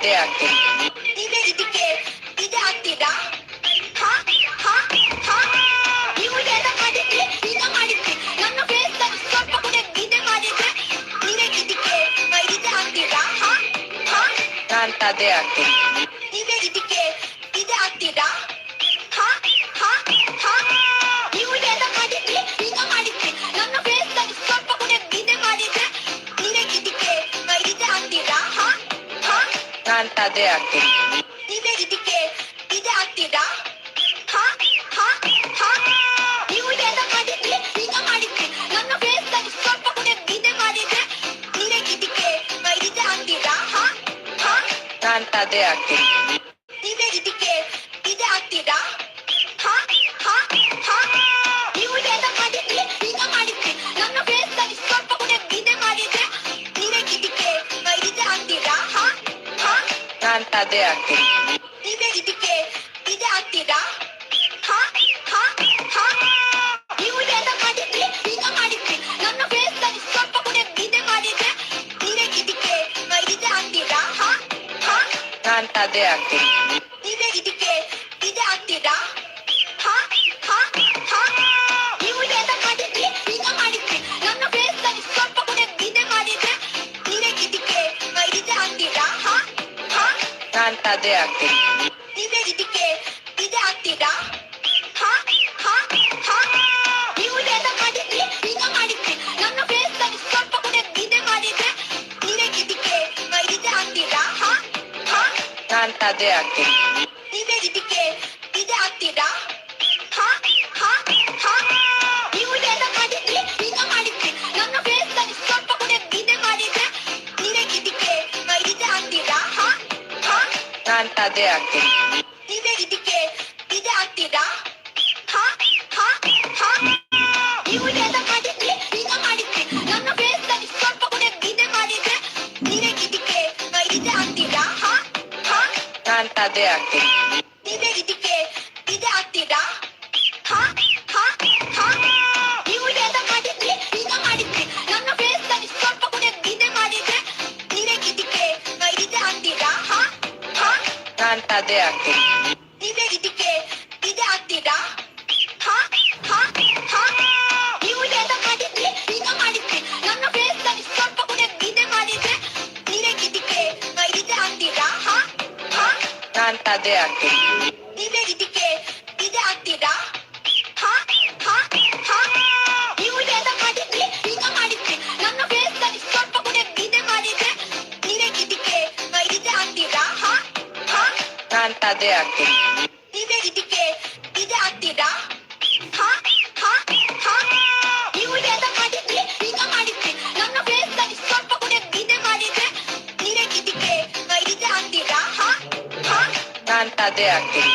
ಅದೇ ಆಗ್ತೀನಿ ನೀವೇ ಇದಕ್ಕೆ ಇದೇ ಆಗ್ತೀರಾ ಹಾ ಹಾ ಹಾ. ನಾನ್ ಅದೇ ಆಗ್ತೀನಿ. ನೀವೇ ಇದಕ್ಕೆ ಇದೇ ಆಗ್ತೀರಾ? ಹಾ? ಹಾ? ಹಾ? ನೀವು ಏನೋ ಮಾಡಿದ್ರಿ ಈಗ ಮಾಡಿದ್ರಿ ನನ್ನ ಫೇಸ್ ಸ್ವಲ್ಪ ಕೂಡ ಇದೇ ಮಾಡಿದ್ರೆ ನೀವೇ ಇದಕ್ಕೆ ಇದೇ ಆಗ್ತೀರಾ? ಹಾ? ಹಾ? ಅದೇ ಆಗ್ತೀನಿ. ನೀವೇ ಇದಕ್ಕೆ ಇದೆ ಆಗ್ತೀರಾ? ಹಾ? ಹಾ? ನಾನ್ ಅದೇ ಆಗ್ತೀನಿ. ಅದೇ ಆಗ್ತೀನಿ. ನೀವೇ ಇದಕ್ಕೆ ಇದೇ ಆಗ್ತೀರಾ? ನಾನ್ ಅದೇ ಆಗ್ತೀನಿ. ನೀವೇ ಇದಕ್ಕೆ ಇದೇ ಆಗ್ತೀರಾ? ಹಾ? ಹಾ? ಹಾ? ನಾನ್ ಅದೇ ಆಗ್ತೀನಿ ಆಗ್ತೀನಿ. ನೀವೇ ಇದಕ್ಕೆ ಇದೇ ಆಗ್ತೀರಾ? ಹಾ? ಹಾ? ಹಾ? ನೀವು ಏನೋ ಮಾಡಿದ್ರಿ ಈಗ ಮಾಡಿದ್ರಿ. ನನ್ನ ಫೇಸ್ ಸ್ವಲ್ಪ ಕೂಡ ಇದೇ ಮಾಡಿದ್ರೆ ನೀವೇ ಇದಕ್ಕೆ ಇದೇ ಆಗ್ತೀರಾ? ಹಾ? ಹಾ? ನಾನ್ ಅದೇ ಆಗ್ತೀನಿ. ಅದೇ ಆಗ್ತೀನಿ. ನೀವೇ ಇದಕ್ಕೆ ಇದೇ ಆಗ್ತೀರಾ? ಹಾ? ಹಾ? ಹಾ? ನೀವು ಏನೋ ಮಾಡಿದ್ರಿ ಈಗ ಮಾಡಿದ್ರಿ. ಫೇಸ್ ಸ್ವಲ್ಪ ಕೂಡ ಇದೇ ಮಾಡಿದ್ರೆ ನೀವೇ ಇದಕ್ಕೆ ಇದೇ ಆಗ್ತೀರಾ? ಹಾ? ಹಾ? ನಾನ್ ಅದೇ ಆಗ್ತೀನಿ.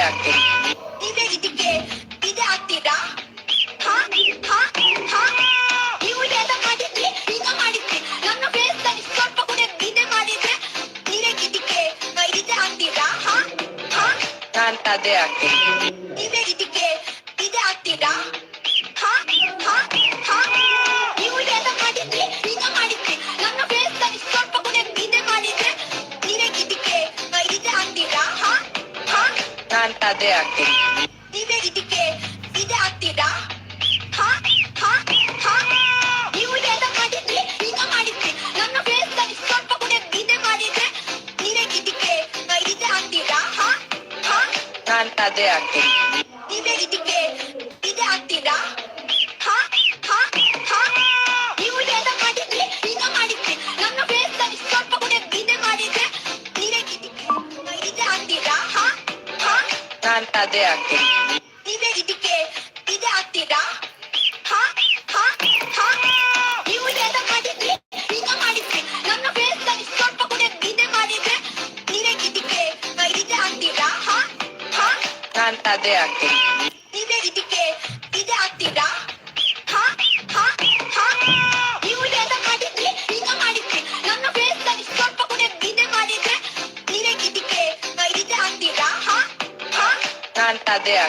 ಆಗ್ತೀನಿ ನೀವೇ ಇದಕ್ಕೆ ಇದೆ ಆಗ್ತೀರಾ ಹಾ ಹಾ ಹಾ. ನೀವು ಏನೋ ಮಾಡಿದ್ರಿ ಈಗ ಮಾಡಿದ್ರಿ ನನ್ನ ಫೇಸ್ ಸ್ವಲ್ಪ ಕೂಡ ಇದೆ ಮಾಡಿದ್ರೆ ನೀವೇ ಇದಕ್ಕೆ ಇದೇ ಆಗ್ತೀರಾ ಹಾ ಹಾ. ನಾನ್ ಅದೇ ಆಗ್ತೀನಿ ನೀವೇ ಇದಕ್ಕೆ ಇದೆ ಆಗ್ತೀರಾ ಅದೇ ಆಗ್ತೀನಿ. ನೀವೇ ಇದಕ್ಕೆ ಇದೇ ಆಗ್ತೀರಾ? ಹಾ? ಹಾ? ಹಾ? ನೀವು ಏನೋ ಮಾಡಿದ್ರಿ ಈಗ ಮಾಡಿದ್ರಿ. ನನ್ನ ಫೇಸ್ ಸ್ವಲ್ಪ ಕೂಡ ಇದೇ ಮಾಡಿದ್ರೆ ನೀವೇ ಇದಕ್ಕೆ ಇದೇ ಆಗ್ತೀರಾ? ಹಾ? ಹಾ? ನಾನ್ ಅದೇ ಆಗ್ತೀನಿ. de Acting.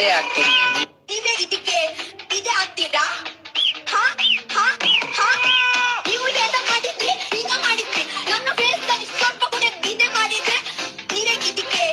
ನಾನ್ ಅದೇ ಆಗ್ತೀನಿ ನೀವೇ ಇದಕ್ಕೆ ಇದೇ ಆಗ್ತೀರಾ? ಹಾ? ಹಾ? ಹಾ? ನೀವು ಎಲ್ಲ ಮಾಡಿದ್ರಿ ಈಗ ಮಾಡಿದ್ರಿ. ನನ್ನ ಫೇಸ್ ಸ್ವಲ್ಪ ಕೂಡ ಮಾಡಿದ್ರೆ ನೀವೇ ಇದಕ್ಕೆ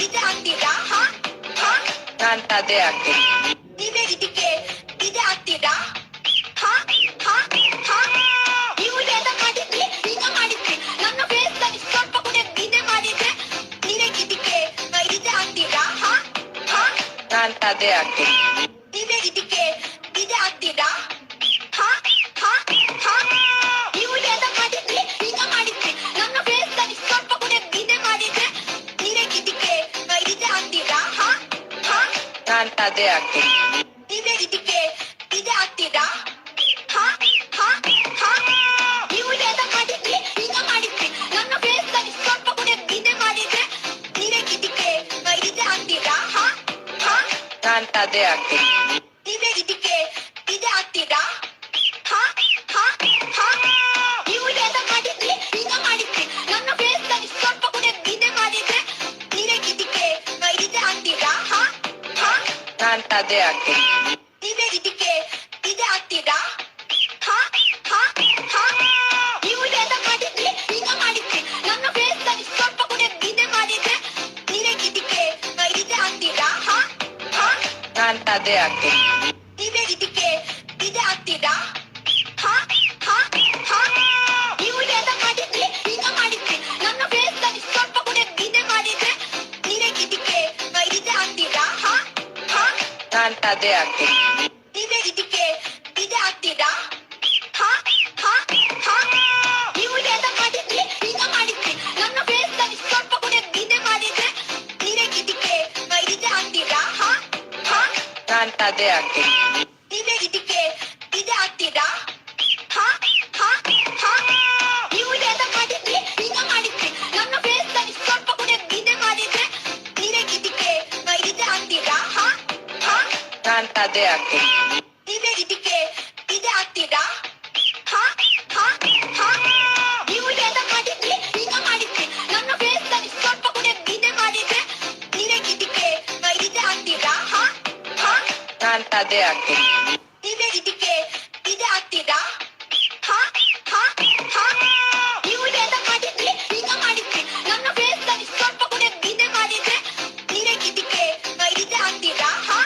ಇದೇ ಆಗ್ತೀರಾ? ಹಾ? ಹಾ? ನಾನ್ ಅದೇ ಆಗ್ತೀನಿ. ನಾನ್ ಅದೇ ಆಗ್ತೀನಿ. ನೀವೇ ಇದಕ್ಕೆ ಇದೇ ಆಗ್ತೀರಾ? ಹಾ? ಹಾ? ಹಾ? ನೀವು ಎಲ್ಲ ಮಾಡಿದ್ರಿ ಈಗ ಮಾಡಿದ್ರಿ ನನ್ನ ಫೇಸ್ ಅಲ್ಲಿ ಸ್ವಲ್ಪ ಕೂಡ ಇದೇ ಮಾಡಿದ್ರೆ ನೀವೇ ಇದಕ್ಕೆ ಇದೇ ಆಗ್ತೀರಾ? ಹಾ? ಹಾ? ನಾನ್ ಅದೇ ಆಗ್ತೀನಿ. ನೀವೇ ಇದಕ್ಕೆ ಇದೇ ಆಗ್ತೀರಾ? ಹಾ? ಹಾ? ಅದೇ ಆಗ್ತೀನಿ. ನೀವೇ ಇದಕ್ಕೆ ಇದೇ ಆಗ್ತೀರಾ? ಹಾ? ಹಾ? ಅದೇ ಆಗ್ತೀನಿ ನೀವೇ ಇದಕ್ಕೆ ಇದೇ ಆಗ್ತೀರಾ? ಹಾ? ಹಾ? ಹಾ? ನೀವು ಎಲ್ಲ ಮಾಡಿದ್ರಿ ಮಾಡಿದ್ರಿ. ನನ್ನ ಫೇಸ್ ಸ್ವಲ್ಪ ಕೂಡ ಇದೇ ಮಾಡಿದ್ರೆ ನೀವೇ ಇದಕ್ಕೆ ಇದೇ ಆಗ್ತೀರಾ? ಹಾ? ಹಾ? ನಾನು ಅದೇ ಆಗ್ತೀನಿ ನೀವೇ ಇದಕ್ಕೆ ಇದೆ ಆಗ್ತೀರಾ ಹಾ ಹಾ ಹಾ ನೀವು ಎಲ್ಲ ಮಾಡಿದ್ರಿ ಮಾಡಿದ್ರಿ ನನ್ನ ಫೇಸ್ ಅಲ್ಲಿ ಸ್ವಲ್ಪ ಇದೆ ಮಾಡಿದ್ರೆ ನೀವೇ ಇದಕ್ಕೆ ಇದೇ ಹಾ ಹಾ ನಾನ್ ಅದೇ ಆಗ್ತೀನಿ ಅದೇ ಆಗ್ತೀನಿ. ಇದಕ್ಕೆ ಇದೇ ಆಗ್ತೀರಾ? ಹಾ? ಹಾ? ಹಾ? ನೀವು ಎಲ್ಲ ಮಾಡಿದ್ರಿ ಈಗ ಮಾಡಿದ್ರಿ. ನನ್ನ ಫೇಸ್ ಅಲ್ಲಿ ಸ್ವಲ್ಪ ಕೂಡ ಇದೇ ಮಾಡಿದ್ರೆ ನೀವೇ ಇದಕ್ಕೆ ಇದೇ ಆಗ್ತೀರಾ? ಹಾ?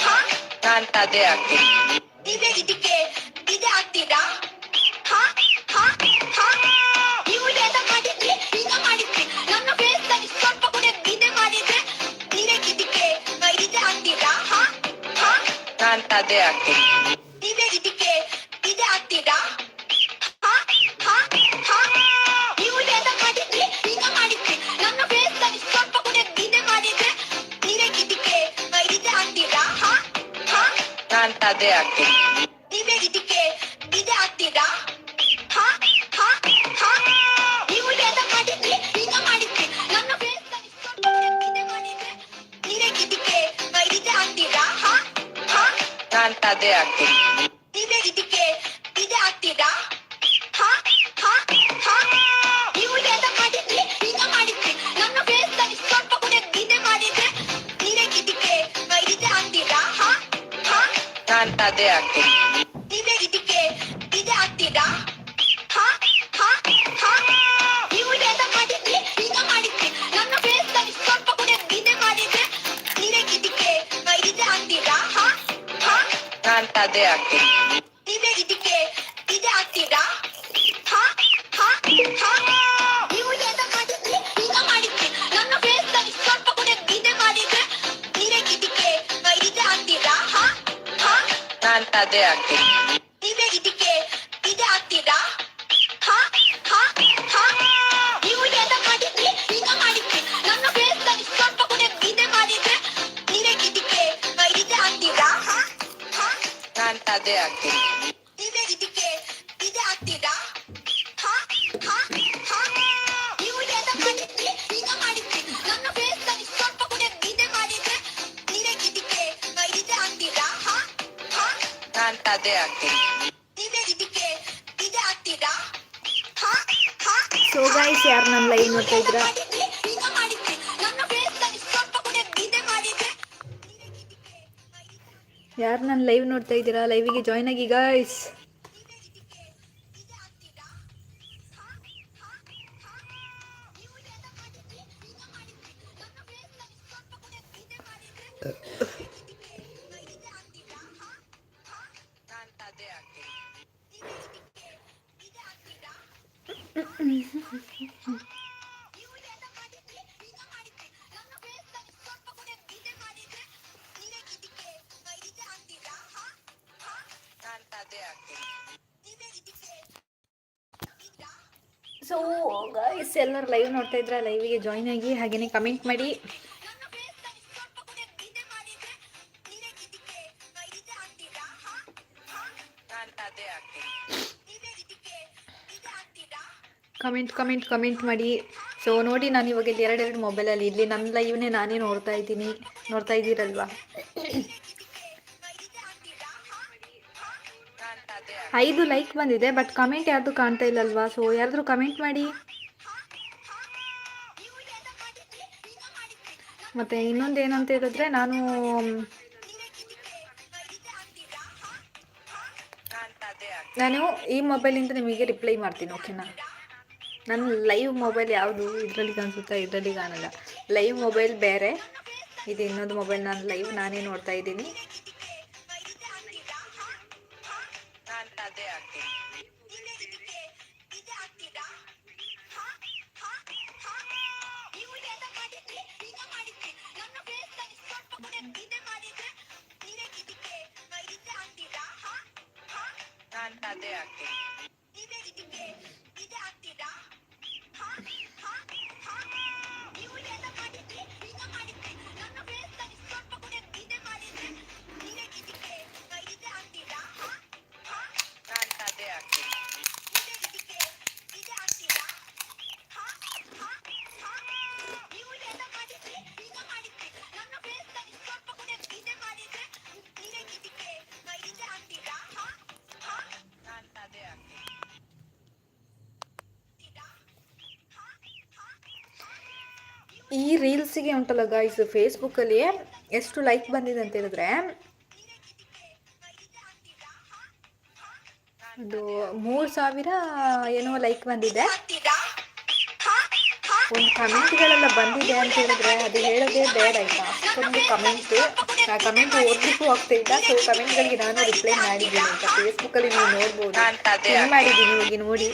ಹಾ? ನಾನ್ ಅದೇ ಆಗ್ತೀನಿ. ಅದೇ ಆಗ್ತೀನಿ. ನೀವೇ ಇದಕ್ಕೆ ಇದೇ ಆಗ್ತೀರಾ? ನಾನ್ ಅದೇ ಆಗ್ತೀನಿ. ನೀವೇ ಇದಕ್ಕೆ ಇದೇ ಆಗ್ತೀರಾ? ಅದೇ ಆಗ್ತೀನಿ. ನೀವೇ ಇದಕ್ಕೆ ಇದೇ ಆಗ್ತೀರಾ? ಹಾ? ಹಾ? ಹಾ? ನೀವು ಎಲ್ಲ ಮಾಡಿದ್ರಿ? ಈಗ ಮಾಡಿದ್ರಿ. ನನ್ನ ಫೇಸ್ನಲ್ಲಿ ಸ್ವಲ್ಪ ಕೂಡ ಇದೇ ಮಾಡಿದ್ರೆ ನೀವೇ ಇದಕ್ಕೆ ಇದೇ ಆಗ್ತೀರಾ? ಹಾ? ಹಾ? ನಾನ್ ಅದೇ ಆಗ್ತೀನಿ. ನಾನ್ ಆಗ್ತೀನಿ. ನೀವೇ ಇದಕ್ಕೆ ಇದೇ ಆಗ್ತೀರಾ? ಹಾ? ಹಾ? ಹಾ? ನೀವೇ ಇದಕ್ಕೆ ಇದೆ ಆಗ್ತೀರಾ ಹಾ ಹಾ ಹಾ ನೀವು ಏನೋ ಮಾಡಿದ್ರಿ ಈಗ ಮಾಡಿದ್ರಿ ನನ್ನ ಫೇಸ್ನಲ್ಲಿ ಸ್ವಲ್ಪ ಕೂಡ ಇದೇ ಮಾಡಿದ್ರೆ ನೀವೇ ಇದಕ್ಕೆ ಇದೇ ಆಗ್ತೀರಾ ಹಾ ಹಾ ನಾನ್ ತದೆ ಹಾಕ್ತೀನಿ ನೀವೇ ಇದಕ್ಕೆ ಇದೆ ಆಗ್ತೀರಾ ಹಾ ಹಾ ಸೊ ಗೈಸ್ ಯಾರು ನನ್ನ ಲೈವ್ ನೋಡ್ತಾ ಇದ್ದೀರಾ? ಮಾಡಿದ್ರಿ ಈಗ ಮಾಡಿದ್ರಿ ನನ್ನ ಫೇಸ್ನಲ್ಲಿ ಸ್ವಲ್ಪ ಕೂಡ ಇದೇ ಮಾಡಿದ್ರೆ ಯಾರು ನನ್ನ ಲೈವ್ ನೋಡ್ತಾ ಇದ್ದೀರಾ? ಲೈವಿಗೆ ಜಾಯ್ನ್ ಆಗಿ ಗೈಸ್ ಸೊ ಗೈಸ್ ಎಲ್ಲರೂ ಲೈವ್ ನೋಡ್ತಾ ಇದ್ರೆ ಲೈವಿಗೆ ಜಾಯ್ನ್ ಆಗಿ ಹಾಗೆಯೇ ಕಮೆಂಟ್ ಮಾಡಿ. ಕಮೆಂಟ್ ಕಮೆಂಟ್ ಕಮೆಂಟ್ ಮಾಡಿ. ಸೊ ನೋಡಿ ನಾನು ಇವಾಗ ಇಲ್ಲಿ ಎರಡೆರಡು ಮೊಬೈಲಲ್ಲಿ ಇಲ್ಲಿ ನನ್ನ ಲೈವ್ನೇ ನಾನೇ ನೋಡ್ತಾ ಇದ್ದೀನಿ. ನೋಡ್ತಾ ಇದ್ದೀರಲ್ವಾ? ಐದು ಲೈಕ್ ಬಂದಿದೆ ಬಟ್ ಕಮೆಂಟ್ ಯಾರ್ದು ಕಾಣ್ತಾ ಇಲ್ಲಲ್ವಾ? ಸೊ ಯಾರಾದರೂ ಕಮೆಂಟ್ ಮಾಡಿ. ಮತ್ತು ಇನ್ನೊಂದು ಏನಂತ ಹೇಳಿದ್ರೆ, ನಾನು ನಾನು ಈ ಮೊಬೈಲಿಂದ ನಿಮಗೆ ರಿಪ್ಲೈ ಮಾಡ್ತೀನಿ ಓಕೆನಾ ನನ್ನ ಲೈವ್ ಮೊಬೈಲ್ ಯಾವುದು ಇದರಲ್ಲಿ ಕಾಣಿಸುತ್ತಾ, ಇದರಲ್ಲಿ ಕಾಣಲ್ಲ. ಲೈವ್ ಮೊಬೈಲ್ ಬೇರೆ, ಇದು ಇನ್ನೊಂದು ಮೊಬೈಲ್ ನಾನು ಲೈವ್ ನಾನೇ ನೋಡ್ತಾ ಇದ್ದೀನಿ. ನಾನ್ ರೀಲ್ಸಿಗೆ ಉಂಟಲ್ಲ ಗಾಯ್ಸ್ ಫೇಸ್ಬುಕ್ಕಲ್ಲಿ ಎಷ್ಟು ಲೈಕ್ ಬಂದಿದೆ ಅಂತ ಹೇಳಿದ್ರೆ ಒಂದು ಮೂರು ಸಾವಿರ ಏನೋ ಲೈಕ್ ಬಂದಿದೆ. ಒಂದು ಕಮೆಂಟ್ಗಳೆಲ್ಲ ಬಂದಿದೆ ಅಂತ ಹೇಳಿದ್ರೆ ಅದು ಹೇಳೋದೇ ಬೇಡ ಆಯ್ತಾ? ಅಷ್ಟೊಂದು ಕಮೆಂಟ್ ಆ ಕಮೆಂಟ್ ಓದ್ಲಿಕ್ಕೂ ಇಲ್ಲ. ಸೊ ಕಮೆಂಟ್ಗಳಿಗೆ ನಾನು ರಿಪ್ಲೈ ಮಾಡಿದ್ದೀನಿ. ಅಂತ ಫೇಸ್ಬುಕ್ಕಲ್ಲಿ ನೀವು ನೋಡ್ಬೋದು. ಮಾಡಿದ್ದೀನಿ ಹೋಗಿ ನೋಡಿ.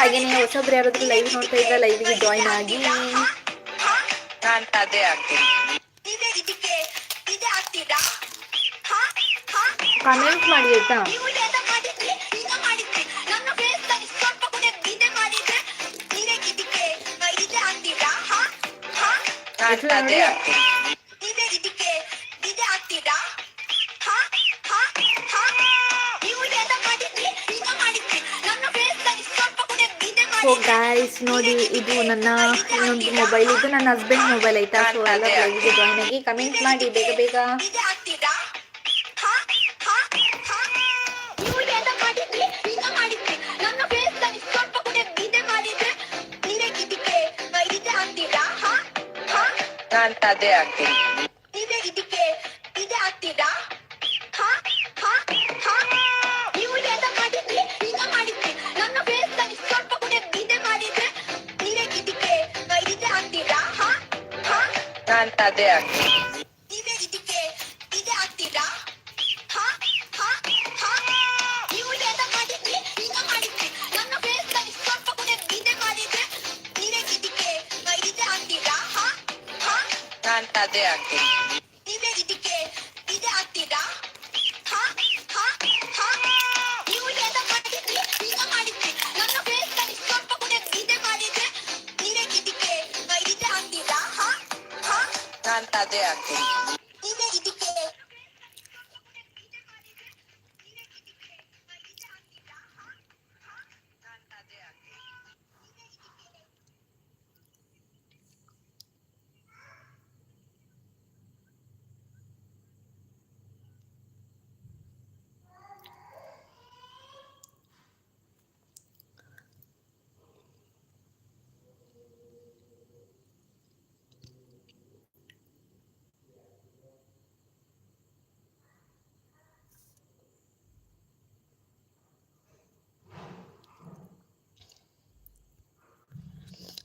ಹಾಗೆಯೇ ಹೊಸಬ್ರು ಯಾರಾದರೂ ಲೈವ್ ನೋಡ್ತಾ ಇದ್ರೆ ಲೈವ್ಗೆ ಜಾಯ್ನ್ ಆಗಿ. ಹಾ ಅದೇ ಹಾ ಕಮೆಂಟ್ ಮಾಡಿ ಆಯ್ತಾ? ನೀವು ಏನೋ ಮಾಡಿದ್ರಿ ಸೊ ಗೈಸ್ ಗಾಯ್ಸ್ ನೋಡಿ ಇದು ನನ್ನ ಇನ್ನೊಂದು ಮೊಬೈಲ್ ಇದು ನನ್ನ ಹಸ್ಬೆಂಡ್ ಮೊಬೈಲ್ ಆಯ್ತಾ? ಸೊ ಎಲ್ಲ ಲೈವ್ಗೆ ಜಾಯ್ನ್ ಆಗಿ ಕಮೆಂಟ್ ಮಾಡಿ ಬೇಗ ಬೇಗ. ನಾನು ಅದೇ ಹಾ Tá, tá, Canadá.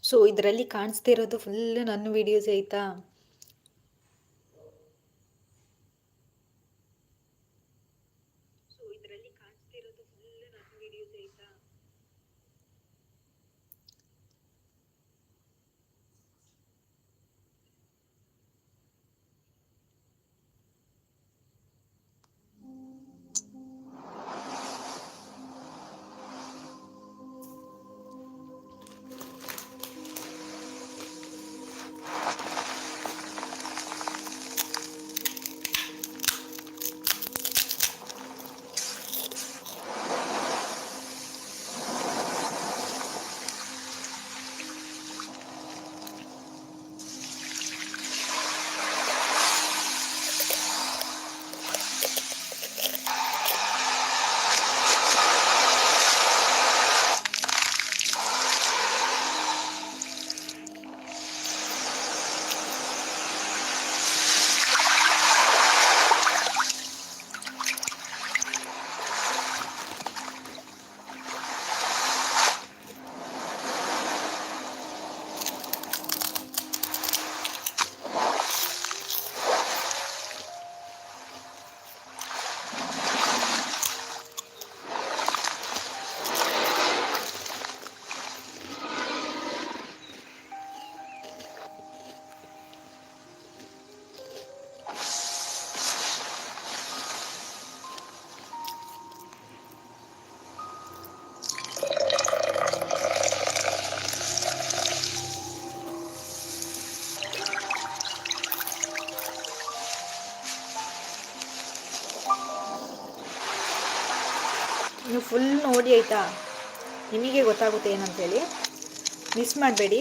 ಸೊ ಇದರಲ್ಲಿ ಕಾಣಿಸ್ತಿರೋದು ಫುಲ್ ನನ್ನ ವೀಡಿಯೋಸ್ ಐತಾ? ನೀವು ಫುಲ್ ನೋಡಿ ಆಯಿತಾ? ನಿಮಗೆ ಗೊತ್ತಾಗುತ್ತೆ ಏನಂತೇಳಿ. ಮಿಸ್ ಮಾಡಬೇಡಿ.